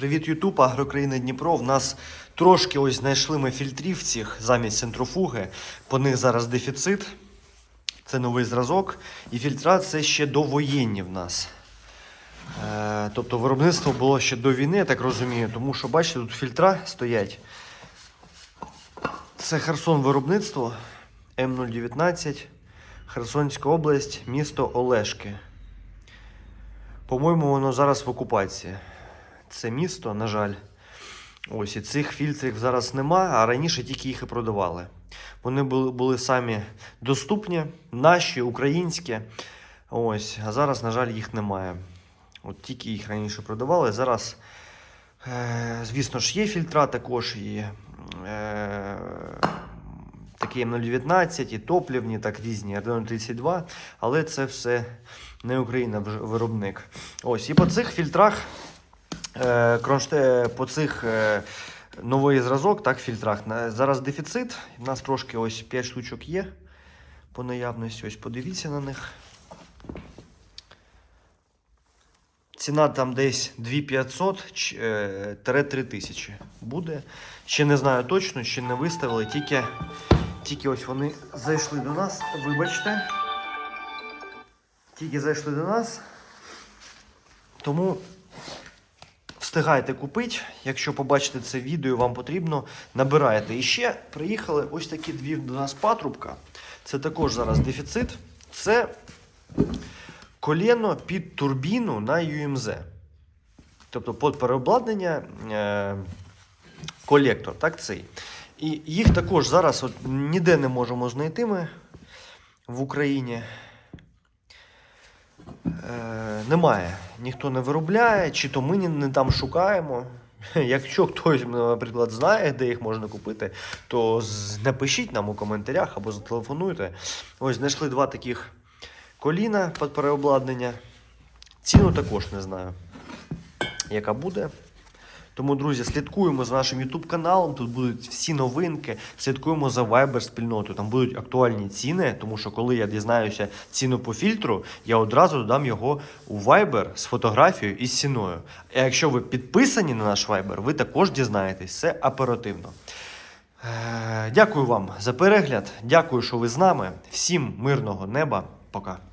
Привіт, Ютуб, Агрокраїна Дніпро. В нас трошки ось знайшли ми фільтрів цих замість центрофуги. По них зараз дефіцит. Це новий зразок. І фільтра це ще довоєнні в нас. Е, тобто виробництво було ще до війни, я так розумію. Тому що, бачите, тут фільтра стоять. Це Херсон виробництво М019, Херсонська область, місто Олешки. По-моєму, воно зараз в окупації. Це місто, на жаль. Ось і цих фільтрів зараз нема, а раніше тільки їх і продавали. Вони були, були самі доступні, наші, українські. Ось, а зараз, на жаль, їх немає. От тільки їх раніше продавали. Зараз, е, звісно ж, є фільтра також і е, такі М019, і топлівні, так різні, R32, але це все не Україна виробник. Ось, і по цих фільтрах, по цих е, новий зразок, так, фільтрах. Зараз дефіцит. У нас трошки ось 5 штучок є по наявності. Ось подивіться на них. Ціна там десь 2500 ч- е, 3000 буде. Ще не знаю точно, ще не виставили, тільки, тільки ось вони зайшли до нас. Вибачте. Тільки зайшли до нас. Тому встигайте купити. Якщо побачите це відео, вам потрібно, набираєте. І ще приїхали ось такі дві до нас патрубка. Це також зараз дефіцит. Це коліно під турбіну на UMZ. Тобто під переобладнання е, колектор, так цей. І їх також зараз от ніде не можемо знайти ми в Україні. Е, немає. Ніхто не виробляє, чи то ми не, там шукаємо. Якщо хтось, наприклад, знає, де їх можна купити, то напишіть нам у коментарях або зателефонуйте. Ось знайшли два таких коліна під переобладнання. Ціну також не знаю, яка буде. Тому, друзі, слідкуємо за нашим YouTube каналом. Тут будуть всі новинки. Слідкуємо за Viber спільнотою. Там будуть актуальні ціни, тому що коли я дізнаюся ціну по фільтру, я одразу додам його у Viber з фотографією і з ціною. А якщо ви підписані на наш Viber, ви також дізнаєтесь все оперативно. Е, Дякую вам за перегляд. Дякую, що ви з нами. Всім мирного неба. Пока.